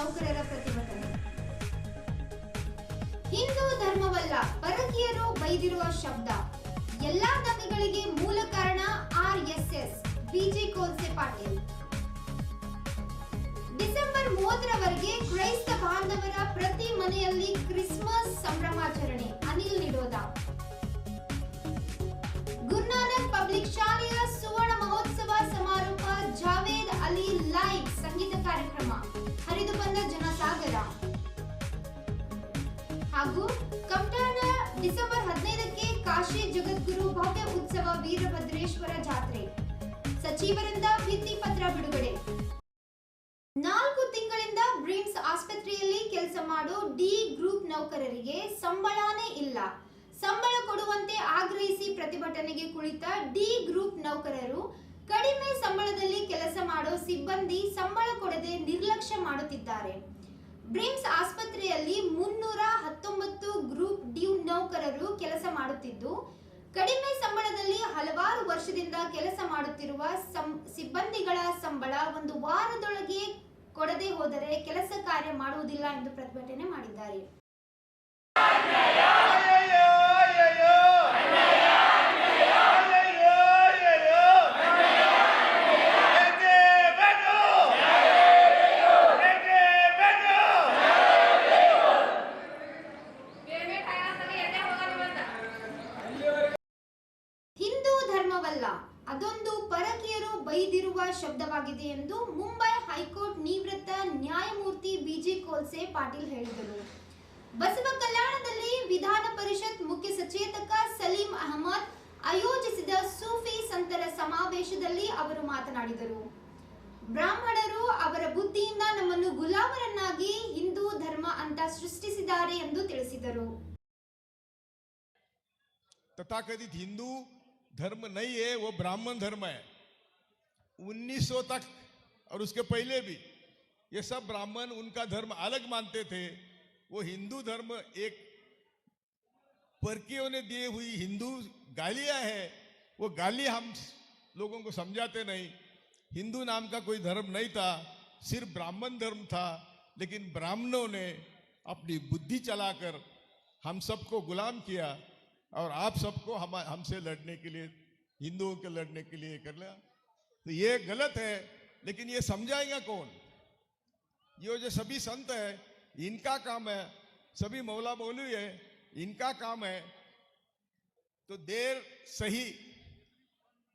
ನೌಕರರ ಪ್ರತಿಭಟನೆ. ಹಿಂದೂ ಧರ್ಮವಲ್ಲ, ಪರಕೀಯರು ಬೈದಿರುವ ಶಬ್ದ. ಎಲ್ಲಾ ದಂಗೆಗಳಿಗೆ ಮೂಲ ಕಾರಣ ಆರ್ಎಸ್ಎಸ್ ಬಿಜೆ ಕೋಲ್ಸೆ ಪಾಟೀಲ್. ಡಿಸೆಂಬರ್ ಮೂವತ್ತರವರೆಗೆ ಕ್ರೈಸ್ತ ಬಾಂಧವರ ಪ್ರತಿ ಮನೆಯಲ್ಲಿ ಕ್ರಿಸ್ಮಸ್ ಸಂಭ್ರಮಾಚರಣೆ, ಅನಿಲ್ ನಿಡೋದ. ಗುರುನಾನಕ್ ಪಬ್ಲಿಕ್ ಶಾಲೆಯ ಜನಸಾಗರ ಹಾಗೂ ಕಂಟಾಣ ಡಿಸೆಂಬರ್ ಹದಿನೈದಕ್ಕೆ ಕಾಶಿ ಜಗದ್ಗುರು ಭವ್ಯ ಉತ್ಸವ ವೀರಭದ್ರೇಶ್ವರ ಜಾತ್ರೆ. ಸಚಿವರಿಂದ ಭಿತ್ತಿ ಪತ್ರ ಬಿಡುಗಡೆ. ನಾಲ್ಕು ತಿಂಗಳಿಂದ ಬ್ರಿಮ್ಸ್ ಆಸ್ಪತ್ರೆಯಲ್ಲಿ ಕೆಲಸ ಮಾಡೋ ಡಿ ಗ್ರೂಪ್ ನೌಕರರಿಗೆ ಸಂಬಳನೇ ಇಲ್ಲ. ಸಂಬಳ ಕೊಡುವಂತೆ ಆಗ್ರಹಿಸಿ ಪ್ರತಿಭಟನೆಗೆ ಕುಳಿತ ಡಿ ಗ್ರೂಪ್ ನೌಕರರು ಕಡಿಮೆ ಸಂಬಳದಲ್ಲಿ ಕೆಲಸ ಮಾಡೋ ಸಿಬ್ಬಂದಿ ಸಂಬಳ ಕೊಡದೆ ನಿರ್ಲಕ್ಷ್ಯ ಮಾಡುತ್ತಿದ್ದಾರೆ. ಬ್ರಿಮ್ಸ್ ಆಸ್ಪತ್ರೆಯಲ್ಲಿ ಮುನ್ನೂರ ಹತ್ತೊಂಬತ್ತು ಗ್ರೂಪ್ ಡಿ ನೌಕರರು ಕೆಲಸ ಮಾಡುತ್ತಿದ್ದು, ಕಡಿಮೆ ಸಂಬಳದಲ್ಲಿ ಹಲವಾರು ವರ್ಷದಿಂದ ಕೆಲಸ ಮಾಡುತ್ತಿರುವ ಸಿಬ್ಬಂದಿಗಳ ಸಂಬಳ ಒಂದು ವಾರದೊಳಗೆ ಕೊಡದೆ ಹೋದರೆ ಕೆಲಸ ಕಾರ್ಯ ಮಾಡುವುದಿಲ್ಲ ಎಂದು ಪ್ರತಿಭಟನೆ ಮಾಡಿದ್ದಾರೆ. ಪಾಟೀಲ್ ಹೇಳಿದರು ಬಸವ ಕಲ್ಯಾಣದಲ್ಲಿ ವಿಧಾನ ಪರಿಷತ್ ಮುಖ್ಯ ಸಚೇತಕ ಸಲೀಂ ಅಹಮದ್ ಆಯೋಜಿಸಿದ ಸೂಫಿ ಸಂತರ ಸಮಾವೇಶದಲ್ಲಿ ಅವರು ಮಾತನಾಡಿದರು ಬ್ರಾಹ್ಮಣರು ಅವರ ಬುದ್ಧಿಯಿಂದ ನಮ್ಮನ್ನು ಗುಲಾಮರನ್ನಾಗಿ ಹಿಂದೂ ಧರ್ಮ ಅಂತ ಸೃಷ್ಟಿಸಿದ್ದಾರೆ ಎಂದು ತಿಳಿಸಿದರು तथाकथित हिंदू धर्म नहीं है वो ब्राह्मण धर्म है 1900 तक और उसके पहले भी ये सब ब्राह्मण उनका धर्म अलग मानते थे। वो हिंदू धर्म एक परकियों ने दिए हुई हिंदू गालियाँ है। वो गाली हम लोगों को समझाते नहीं। हिंदू नाम का कोई धर्म नहीं था, सिर्फ़ ब्राह्मण धर्म था। लेकिन ब्राह्मणों ने अपनी बुद्धि चलाकर हम सबको गुलाम किया और आप सबको हम, हमसे लड़ने के लिए, हिंदुओं के लड़ने के लिए कर लिया। तो ये गलत है, लेकिन ये समझाएगा कौन? ये जो सभी संत है, इनका काम है, सभी मौला मौलवी है, इनका काम है। तो देर सही,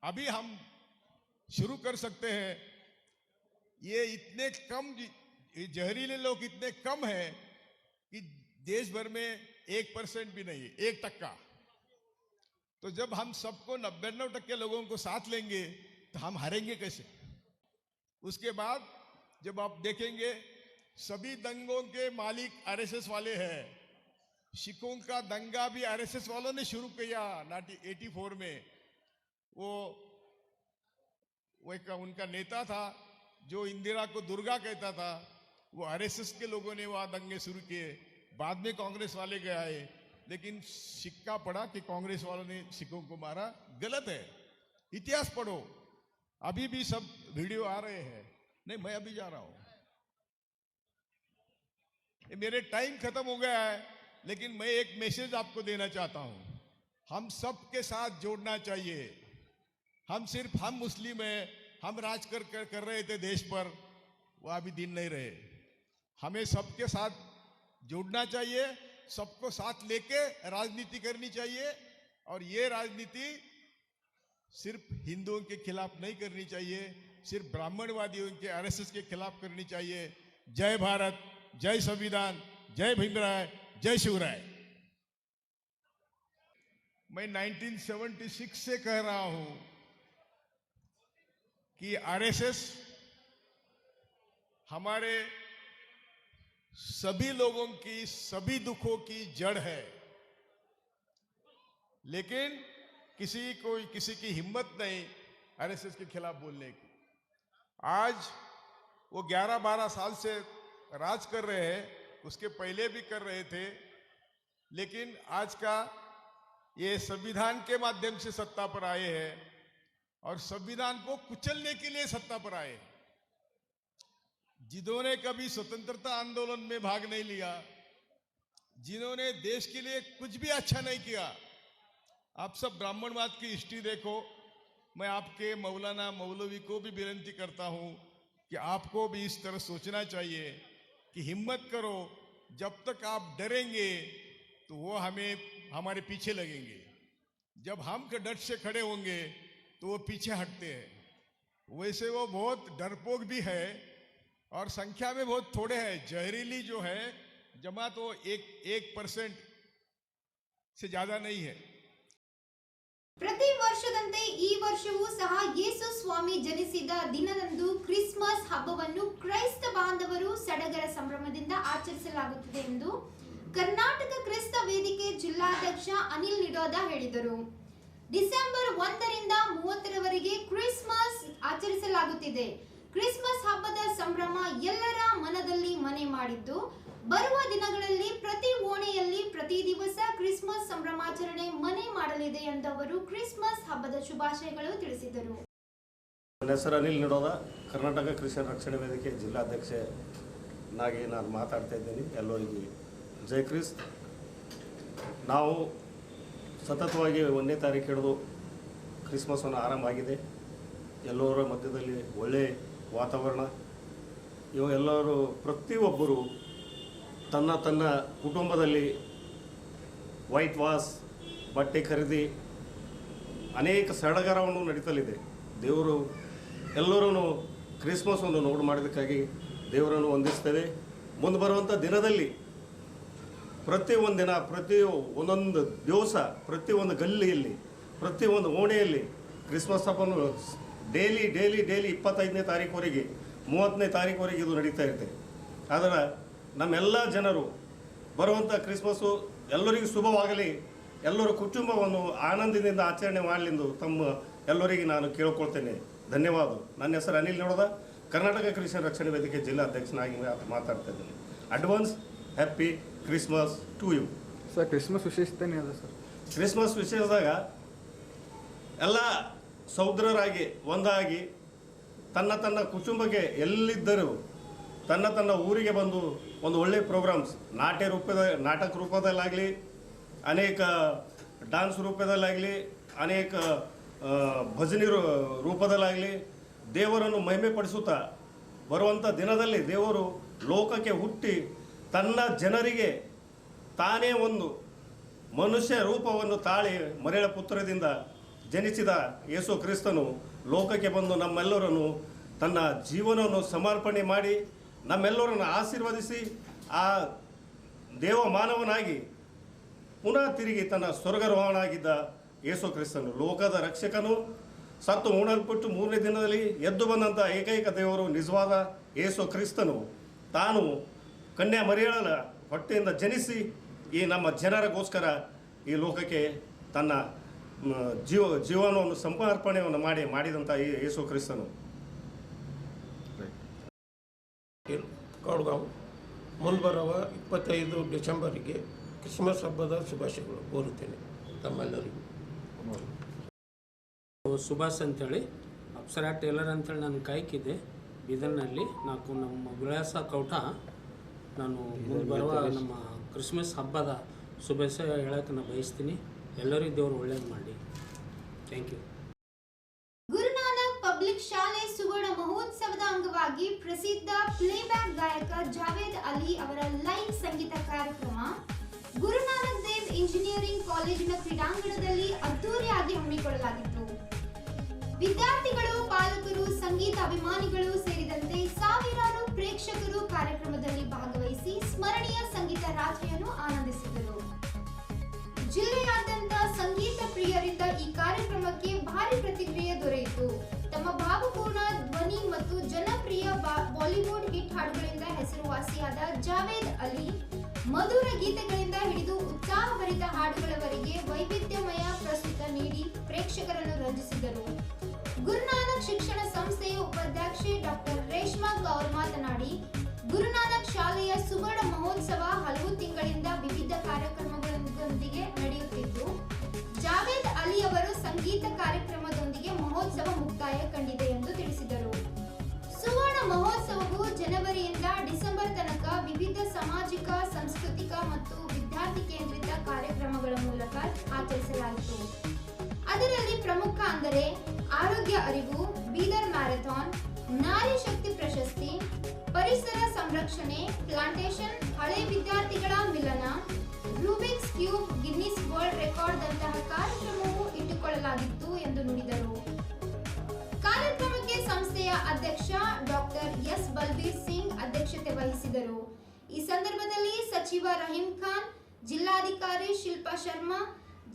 अभी हम शुरू कर सकते हैं। ये इतने कम जहरीले लोग इतने कम है कि देश भर में एक परसेंट भी नहीं, एक टक्का। तो जब हम सबको नब्बे टक्के लोगों को साथ लेंगे तो हम हारेंगे कैसे? उसके बाद जब आप देखेंगे सभी दंगों के मालिक आरएसएस वाले हैं। सिखों का दंगा भी आरएसएस वालों ने शुरू किया, नाटी एटी फोर में। वो वो एक उनका नेता था, जो इंदिरा को दुर्गा कहता था। वो आरएसएस के लोगों ने वहाँ दंगे शुरू किए। बाद में कांग्रेस वाले गए आए। लेकिन सिक्का पड़ा कि कांग्रेस वालों ने सिखों को मारा। गलत है। इतिहास पढ़ो। अभी भी सब वीडियो आ रहे हैं। नहीं, मैं अभी जा रहा हूँ। मेरे टाइम खत्म हो गया है लेकिन मैं एक मैसेज आपको देना चाहता हूँ। हम सबके साथ जोड़ना चाहिए। हम सिर्फ़ हम मुस्लिम हैं हम राज कर, कर कर रहे थे देश पर वो अभी दिन नहीं रहे। हमें सबके साथ जोड़ना चाहिए सबको साथ लेके राजनीति करनी चाहिए और ये राजनीति सिर्फ़ हिंदुओं के खिलाफ नहीं करनी चाहिए सिर्फ़ ब्राह्मणवादियों के आरएसएस के खिलाफ करनी चाहिए। जय भारत। जय संविधान, जय भीमराय, जय शिवराय। मैं 1976 से कह रहा हूँ कि आरएसएस हमारे सभी लोगों की, सभी दुखों की जड़ है। लेकिन किसी को, किसी की हिम्मत नहीं आरएसएस के खिलाफ बोलने की। आज वो 11-12 साल से राज कर रहे हैं, उसके पहले भी कर रहे थे, लेकिन आज का ये संविधान के माध्यम से सत्ता पर आए हैं और संविधान को कुचलने के लिए सत्ता पर आए जिन्होंने कभी स्वतंत्रता आंदोलन में भाग नहीं लिया, जिन्होंने देश के लिए कुछ भी अच्छा नहीं किया, आप सब ब्राह्मणवाद की हिस्ट्री देखो। मैं आपके मौलाना मौलवी को भी विनती करता हूँ कि आपको भी इस तरह सोचना चाहिए कि हिम्मत करो, जब तक आप डरेंगे तो वो हमें, हमारे पीछे लगेंगे। जब हम के डट से खड़े होंगे तो वो पीछे हटते हैं। वैसे वो बहुत डरपोक भी है, और संख्या में बहुत थोड़े हैं। जहरीली जो है, जमा तो एक एक परसेंट से ज़्यादा नहीं है। प्रति ವರ್ಷದಂತೆ ಈ ವರ್ಷವೂ ಸಹ ಯೇಸು ಸ್ವಾಮಿ ಜನಿಸಿದ ದಿನದಂದು ಕ್ರಿಸ್ಮಸ್ ಹಬ್ಬವನ್ನು ಕ್ರೈಸ್ತ ಬಾಂಧವರು ಸಡಗರ ಸಂಭ್ರಮದಿಂದ ಆಚರಿಸಲಾಗುತ್ತದೆ ಎಂದು ಕರ್ನಾಟಕ ಕ್ರಿಸ್ತ ವೇದಿಕೆ ಜಿಲ್ಲಾಧ್ಯಕ್ಷ ಅನಿಲ್ ನಿಡೋದ ಹೇಳಿದರು. ಡಿಸೆಂಬರ್ ಒಂದರಿಂದ ಮೂವತ್ತರವರೆಗೆ ಕ್ರಿಸ್ಮಸ್ ಆಚರಿಸಲಾಗುತ್ತಿದೆ. ಕ್ರಿಸ್ಮಸ್ ಹಬ್ಬದ ಸಂಭ್ರಮ ಎಲ್ಲರ ಮನದಲ್ಲಿ ಮನೆ ಮಾಡಿದ್ದು ಬರುವ ದಿನಗಳಲ್ಲಿ ಪ್ರತಿ ಓಣೆಯಲ್ಲಿ ಪ್ರತಿ ದಿವಸ ಕ್ರಿಸ್ಮಸ್ ಸಂಭ್ರಮಾಚರಣೆ ಮನೆ ಮಾಡಲಿದೆ ಎಂದವರು ಕ್ರಿಸ್ಮಸ್ ಹಬ್ಬದ ಶುಭಾಶಯಗಳು ತಿಳಿಸಿದರು. ನನ್ನ ಹೆಸರು ಅನಿಲ್ ನಿಡೋದ, ಕರ್ನಾಟಕ ಕ್ರಿಶ್ಚಿಯನ್ ರಕ್ಷಣೆ ವೇದಿಕೆ ಜಿಲ್ಲಾಧ್ಯಕ್ಷನಾಗಿ ನಾನು ಮಾತಾಡ್ತಾ ಇದ್ದೀನಿ. ಎಲ್ಲರಿಗೂ ಜೈ ಕ್ರಿಸ್ ನಾವು ಸತತವಾಗಿ ಒಂದನೇ ತಾರೀಕು ಹಿಡಿದು ಕ್ರಿಸ್ಮಸ್ಸನ್ನು ಆರಂಭ ಆಗಿದೆ. ಎಲ್ಲರ ಮಧ್ಯದಲ್ಲಿ ಒಳ್ಳೆಯ ವಾತಾವರಣ. ಇವು ಎಲ್ಲರೂ ಪ್ರತಿಯೊಬ್ಬರು ತನ್ನ ತನ್ನ ಕುಟುಂಬದಲ್ಲಿ ವೈಟ್ ವಾಸ್, ಬಟ್ಟೆ ಖರೀದಿ, ಅನೇಕ ಸಡಗರವನ್ನು ನಡೀತಲಿದೆ. ದೇವರು ಎಲ್ಲರೂ ಕ್ರಿಸ್ಮಸ್ ಒಂದು ನೋಡು ಮಾಡೋದಕ್ಕಾಗಿ ದೇವರನ್ನು ವಂದಿಸ್ತೇವೆ ಮುಂದೆ ಬರುವಂಥ ದಿನದಲ್ಲಿ ಪ್ರತಿ ಒಂದು ದಿನ, ಪ್ರತಿ ಒಂದೊಂದು ದಿವಸ, ಪ್ರತಿ ಒಂದು ಗಲ್ಲಿಯಲ್ಲಿ, ಪ್ರತಿ ಒಂದು ಓಣೆಯಲ್ಲಿ ಕ್ರಿಸ್ಮಸ್ ಹಬ್ಬವನ್ನು ಡೈಲಿ ಡೈಲಿ ಡೈಲಿ ಇಪ್ಪತ್ತೈದನೇ ತಾರೀಕುವರೆಗೆ ಮೂವತ್ತನೇ ತಾರೀಕುವರೆಗೆ ಇದು ನಡೀತಾ ಇರುತ್ತೆ. ಆದರೆ ನಮ್ಮೆಲ್ಲ ಜನರು ಬರುವಂಥ ಕ್ರಿಸ್ಮಸ್ಸು ಎಲ್ಲರಿಗೂ ಶುಭವಾಗಲಿ. ಎಲ್ಲರ ಕುಟುಂಬವನ್ನು ಆನಂದದಿಂದ ಆಚರಣೆ ಮಾಡಲೆಂದು ತಮ್ಮ ಎಲ್ಲರಿಗೆ ನಾನು ಕೇಳ್ಕೊಳ್ತೇನೆ. ಧನ್ಯವಾದ ನನ್ನ ಹೆಸರು ಅನಿಲ್ ನೋಡದ. ಕರ್ನಾಟಕ ಕೃಷಿ ರಕ್ಷಣೆ ವೇದಿಕೆ ಜಿಲ್ಲಾಧ್ಯಕ್ಷನಾಗಿ ಅಧ್ಯಕ್ಷನಾಗಿ ಮಾತಾಡ್ತಾ ಇದ್ದೀನಿ. Advance happy Christmas to you sir Christmas ವಿಶೇಷತೆ ಅದ ಸರ್? ಕ್ರಿಸ್ಮಸ್ ವಿಶೇಷದಾಗ ಎಲ್ಲ ಸೌದ್ರರಾಗಿ ಒಂದಾಗಿ ತನ್ನ ತನ್ನ ಕುಟುಂಬಕ್ಕೆ ಎಲ್ಲಿದ್ದರೂ ತನ್ನ ತನ್ನ ಊರಿಗೆ ಬಂದು ಒಂದು ಒಳ್ಳೆಯ ಪ್ರೋಗ್ರಾಮ್ಸ್ ನಾಟ್ಯ ರೂಪದ, ನಾಟಕ ರೂಪದಲ್ಲಾಗಲಿ, ಅನೇಕ ಡಾನ್ಸ್ ರೂಪದಲ್ಲಾಗಲಿ, ಅನೇಕ ಭಜನೆ ರೂಪದಲ್ಲಾಗಲಿ, ದೇವರನ್ನು ಮಹಿಮೆ ಪಡಿಸುತ್ತಾ ಬರುವಂಥ ದಿನದಲ್ಲಿ ದೇವರು ಲೋಕಕ್ಕೆ ಹುಟ್ಟಿ ತನ್ನ ಜನರಿಗೆ ತಾನೇ ಒಂದು ಮನುಷ್ಯ ರೂಪವನ್ನು ತಾಳಿ ಮರೆಯ ಪುತ್ರದಿಂದ ಜನಿಸಿದ ಯೇಸು ಕ್ರಿಸ್ತನು ಲೋಕಕ್ಕೆ ಬಂದು ನಮ್ಮೆಲ್ಲರನ್ನು ತನ್ನ ಜೀವನವನ್ನು ಸಮರ್ಪಣೆ ಮಾಡಿ ನಮ್ಮೆಲ್ಲರನ್ನು ಆಶೀರ್ವದಿಸಿ ಆ ದೇವ ಮಾನವನಾಗಿ ಪುನಃ ತಿರುಗಿ ತನ್ನ ಸ್ವರ್ಗರೋಹಣಾಗಿದ್ದ ಯೇಸು ಕ್ರಿಸ್ತನು, ಲೋಕದ ರಕ್ಷಕನು. ಸತ್ತು ಉಣಲ್ಪಟ್ಟು ಮೂರನೇ ದಿನದಲ್ಲಿ ಎದ್ದು ಬಂದಂಥ ಏಕೈಕ ದೇವರು, ನಿಜವಾದ ಯೇಸು ಕ್ರಿಸ್ತನು. ತಾನು ಕನ್ಯಾ ಮರಿಯಳ ಹೊಟ್ಟೆಯಿಂದ ಜನಿಸಿ ಈ ನಮ್ಮ ಜನರಿಗೋಸ್ಕರ ಈ ಲೋಕಕ್ಕೆ ತನ್ನ ಜೀವ, ಜೀವನವನ್ನು, ಸಂಪರ್ಪಣೆಯನ್ನು ಮಾಡಿ ಮಾಡಿದಂಥ ಈ ಯೇಸು ಕ್ರಿಸ್ತನು. ಕಾಡ್ಗಾಂವ್ ಮುಂಬರುವ ಇಪ್ಪತ್ತೈದು ಡಿಸೆಂಬರಿಗೆ ಕ್ರಿಸ್ಮಸ್ ಹಬ್ಬದ ಶುಭಾಶಯಗಳು ಕೋರುತ್ತೇನೆ ತಮ್ಮೆಲ್ಲರಿಗೂ. ಸುಭಾಷ್ ಅಂಥೇಳಿ ಅಪ್ಸರಾ ಟೇಲರ್ ಅಂತೇಳಿ ನಾನು ಕಾಯ್ಕಿದ್ದೆ ಬೀದರ್ನಲ್ಲಿ ನಾಲ್ಕು ನಮ್ಮ ವಿಳಾಸ ಕೌಟ. ನಾನು ಮುಂದೆ ಬರುವ ನಮ್ಮ ಕ್ರಿಸ್ಮಸ್ ಹಬ್ಬದ ಶುಭಾಶಯ ಹೇಳಕ್ಕೆ ನಾನು ಬಯಸ್ತೀನಿ ಎಲ್ಲರಿಗೂ ದೇವರು ಒಳ್ಳೇದು ಮಾಡಿ. ಥ್ಯಾಂಕ್ ಯು ಗುರುನಾನಕ್ ಪಬ್ಲಿಕ್ ಶಾಲೆ ಸುವರ್ಣ ಅಂಗವಾಗಿ ಪ್ರಸಿದ್ಧ ಪ್ಲೇಬ್ಯಾಕ್ ಗಾಯಕ ಜಾವೇದ್ ಅಲಿ ಅವರ ಲೈವ್ ಸಂಗೀತ ಕಾರ್ಯಕ್ರಮ ಗುರುನಾನಕ್ ದೇವ್ ಇಂಜಿನಿಯರಿಂಗ್ ಕಾಲೇಜಿನ ಕ್ರೀಡಾಂಗಣದಲ್ಲಿ ಅದ್ದೂರಿಯಾಗಿ ಹಮ್ಮಿಕೊಳ್ಳಲಾಗಿತ್ತು. ವಿದ್ಯಾರ್ಥಿಗಳು, ಪಾಲಕರು, ಸಂಗೀತ ಅಭಿಮಾನಿಗಳು ಸೇರಿದಂತೆ ಸಾವಿರಾರು ಪ್ರೇಕ್ಷಕರು ಕಾರ್ಯಕ್ರಮದಲ್ಲಿ ಭಾಗವಹಿಸಿ ಸ್ಮರಣೀಯ ಸಂಗೀತ ರಾತ್ರಿಯನ್ನು ಆನಂದಿಸಿದರು. ಜಿಲ್ಲೆಯಾದ್ಯಂತ ಸಂಗೀತ ಪ್ರಿಯರಿಂದ ಈ ಕಾರ್ಯಕ್ರಮಕ್ಕೆ ಭಾರಿ ಪ್ರತಿಕ್ರಿಯೆ ದೊರೆಯಿತು. ತಮ್ಮ ಭಾವಪೂರ್ಣ ಧ್ವನಿ ಮತ್ತು ಜನಪ್ರಿಯ ಬಾಲಿವುಡ್ ಹಿಟ್ ಹಾಡುಗಳಿಂದ ಹೆಸರುವಾಸಿಯಾದ ಜಾವೇದ್ ಅಲಿ, ಮಧುರ ಗೀತೆಗಳಿಂದ ಹಿಡಿದು ಉತ್ಸಾಹಭರಿತ ಹಾಡುಗಳವರೆಗೆ ವೈವಿಧ್ಯಮಯ ಪ್ರಸ್ತುತ ನೀಡಿ ಪ್ರೇಕ್ಷಕರನ್ನು ರಂಜಿಸಿದರು. ಗುರುನಾನಕ್ ಶಿಕ್ಷಣ ಪ್ರಮುಖ ಅಂದರೆ ಆರೋಗ್ಯ ಅರಿವು, ಬೀದರ್ ಮ್ಯಾರಥಾನ್, ನಾರಿ ಶಕ್ತಿ ಪ್ರಶಸ್ತಿ, ಪರಿಸರ ಸಂರಕ್ಷಣೆ, ಪ್ಲಾಂಟೇಶನ್, ಹಳೆ ವಿದ್ಯಾರ್ಥಿಗಳ ಮಿಲನ, Rubik's cube, Guinness world record ದಂತಹ ಕಾರ್ಯಕ್ರಮವು ಇಟ್ಟುಕೊಳ್ಳಲಾಗಿತ್ತು ಎಂದು ನುಡಿದರು. ಕಾರ್ಯಕ್ರಮಕ್ಕೆ ಸಂಸ್ಥೆಯ ಅಧ್ಯಕ್ಷ ಡಾಕ್ಟರ್ ಎಸ್ ಬಲ್ಬೀರ್ ಸಿಂಗ್ ಅಧ್ಯಕ್ಷತೆ ವಹಿಸಿದರು. ಈ ಸಂದರ್ಭದಲ್ಲಿ ಸಚಿವ ರಹೀಂ ಖಾನ್, ಜಿಲ್ಲಾಧಿಕಾರಿ ಶಿಲ್ಪಾ ಶರ್ಮಾ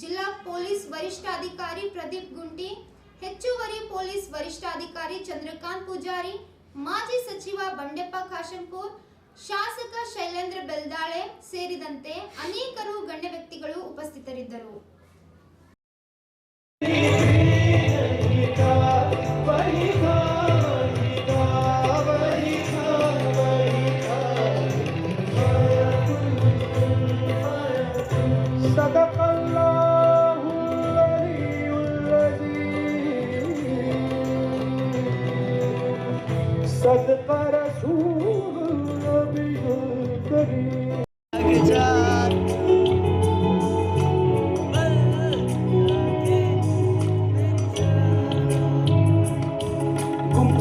ಜಿಲ್ಲಾ ಪೊಲೀಸ್ ವರಿಷ್ಠಾಧಿಕಾರಿ ಪ್ರದೀಪ್ ಗುಂಟಿ, ಹೆಚ್ಚುವರಿ ಪೊಲೀಸ್ ವರಿಷ್ಠಾಧಿಕಾರಿ ಚಂದ್ರಕಾಂತ್ ಪೂಜಾರಿ, ಮಾಜಿ ಸಚಿವ ಬಂಡೆಪ್ಪ ಕಾಶಂಪುರ್ ಶಾಸಕ ಶೈಲೇಂದ್ರ ಬೆಲ್ದಾಳೆ ಸೇರಿದಂತೆ ಅನೇಕರು ಗಣ್ಯ ವ್ಯಕ್ತಿಗಳು ಉಪಸ್ಥಿತರಿದ್ದರು.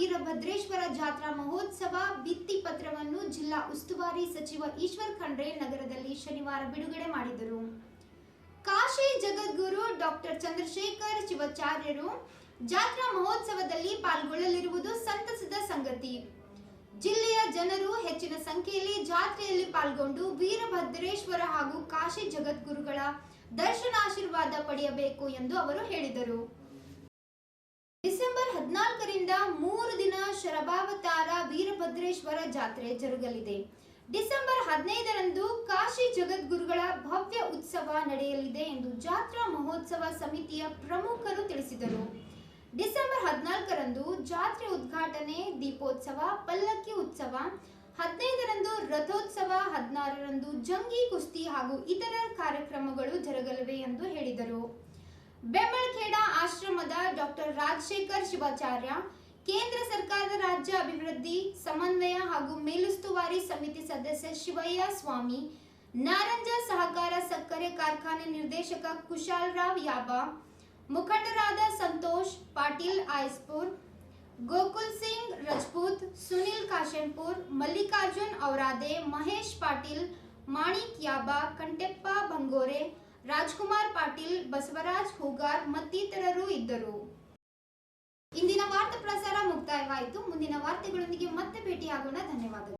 ವೀರಭದ್ರೇಶ್ವರ ಜಾತ್ರಾ ಮಹೋತ್ಸವ ಭಿತ್ತಿ ಪತ್ರವನ್ನು ಜಿಲ್ಲಾ ಉಸ್ತುವಾರಿ ಸಚಿವ ಈಶ್ವರ್ ಖಂಡ್ರೆ ನಗರದಲ್ಲಿ ಶನಿವಾರ ಬಿಡುಗಡೆ ಮಾಡಿದರು. ಕಾಶಿ ಜಗದ್ಗುರು ಡಾಕ್ಟರ್ ಚಂದ್ರಶೇಖರ್ ಶಿವಾಚಾರ್ಯರು ಜಾತ್ರಾ ಮಹೋತ್ಸವದಲ್ಲಿ ಪಾಲ್ಗೊಳ್ಳಲಿರುವುದು ಸಂತಸದ ಸಂಗತಿ. ಜಿಲ್ಲೆಯ ಜನರು ಹೆಚ್ಚಿನ ಸಂಖ್ಯೆಯಲ್ಲಿ ಜಾತ್ರೆಯಲ್ಲಿ ಪಾಲ್ಗೊಂಡು ವೀರಭದ್ರೇಶ್ವರ ಹಾಗೂ ಕಾಶಿ ಜಗದ್ಗುರುಗಳ ದರ್ಶನಾಶೀರ್ವಾದ ಪಡೆಯಬೇಕು ಎಂದು ಅವರು ಹೇಳಿದರು. ಡಿಸೆಂಬರ್ ಹದಿನಾಲ್ಕರಿಂದ ಮೂರು ದಿನ ಶರಭಾವತಾರ ವೀರಭದ್ರೇಶ್ವರ ಜಾತ್ರೆ ಜರುಗಲಿದೆ. ಡಿಸೆಂಬರ್ ಹದಿನೈದರಂದು ಕಾಶಿ ಜಗದ್ಗುರುಗಳ ಭವ್ಯ ಉತ್ಸವ ನಡೆಯಲಿದೆ ಎಂದು ಜಾತ್ರಾ ಮಹೋತ್ಸವ ಸಮಿತಿಯ ಪ್ರಮುಖರು ತಿಳಿಸಿದರು. ಡಿಸೆಂಬರ್ ಹದಿನಾಲ್ಕರಂದು ಜಾತ್ರೆ ಉದ್ಘಾಟನೆ, ದೀಪೋತ್ಸವ, ಪಲ್ಲಕ್ಕಿ ಉತ್ಸವ, ಹದಿನೈದರಂದು ರಥೋತ್ಸವ, ಹದಿನಾರರಂದು ಜಂಗಿ ಕುಸ್ತಿ ಹಾಗೂ ಇತರ ಕಾರ್ಯಕ್ರಮಗಳು ಜರುಗಲಿವೆ ಎಂದು ಹೇಳಿದರು. ಬೆಂಬಳಖೇಡ ಆಶ್ರಮದ ಡಾಕ್ಟರ್ ರಾಜಶೇಖರ್ ಶಿವಾಚಾರ್ಯ ಕೇಂದ್ರ ಸರ್ಕಾರದ ರಾಜ್ಯ ಅಭಿವೃದ್ಧಿ ಸಮನ್ವಯ ಹಾಗೂ ಮೇಲುಸ್ತುವಾರಿ ಸಮಿತಿ ಸದಸ್ಯ ಶಿವಯ್ಯ ಸ್ವಾಮಿ ನಾರಂಜ ಸಹಕಾರ ಸಕ್ಕರೆ ಕಾರ್ಖಾನೆ ನಿರ್ದೇಶಕ ಕುಶಾಲ್ರಾವ್ ಯಾಬಾ ಮುಖಂಡರಾದ ಸಂತೋಷ್ ಪಾಟೀಲ್ ಆಯ್ಸ್ಪುರ್ ಗೋಕುಲ್ ಸಿಂಗ್ ರಜಪೂತ್ ಸುನಿಲ್ ಕಾಶೆಂಪುರ್ ಮಲ್ಲಿಕಾರ್ಜುನ್ ಔರಾದೆ ಮಹೇಶ್ ಪಾಟೀಲ್ ಮಾಣಿಕ್ ಯಾಬಾ ಕಂಟೆಪ್ಪ ಬಂಗೋರೆ ರಾಜ್ಕುಮಾರ್ ಪಾಟೀಲ್, ಬಸವರಾಜ್ ಹೂಗಾರ್ ಮತ್ತಿತರರು ಇದ್ದರು. ಇಂದಿನ ವಾರ್ತಾ ಪ್ರಸಾರ ಮುಕ್ತಾಯವಾಯಿತು. ಮುಂದಿನ ವಾರ್ತೆಗಳೊಂದಿಗೆ ಮತ್ತೆ ಭೇಟಿಯಾಗೋಣ. ಧನ್ಯವಾದಗಳು.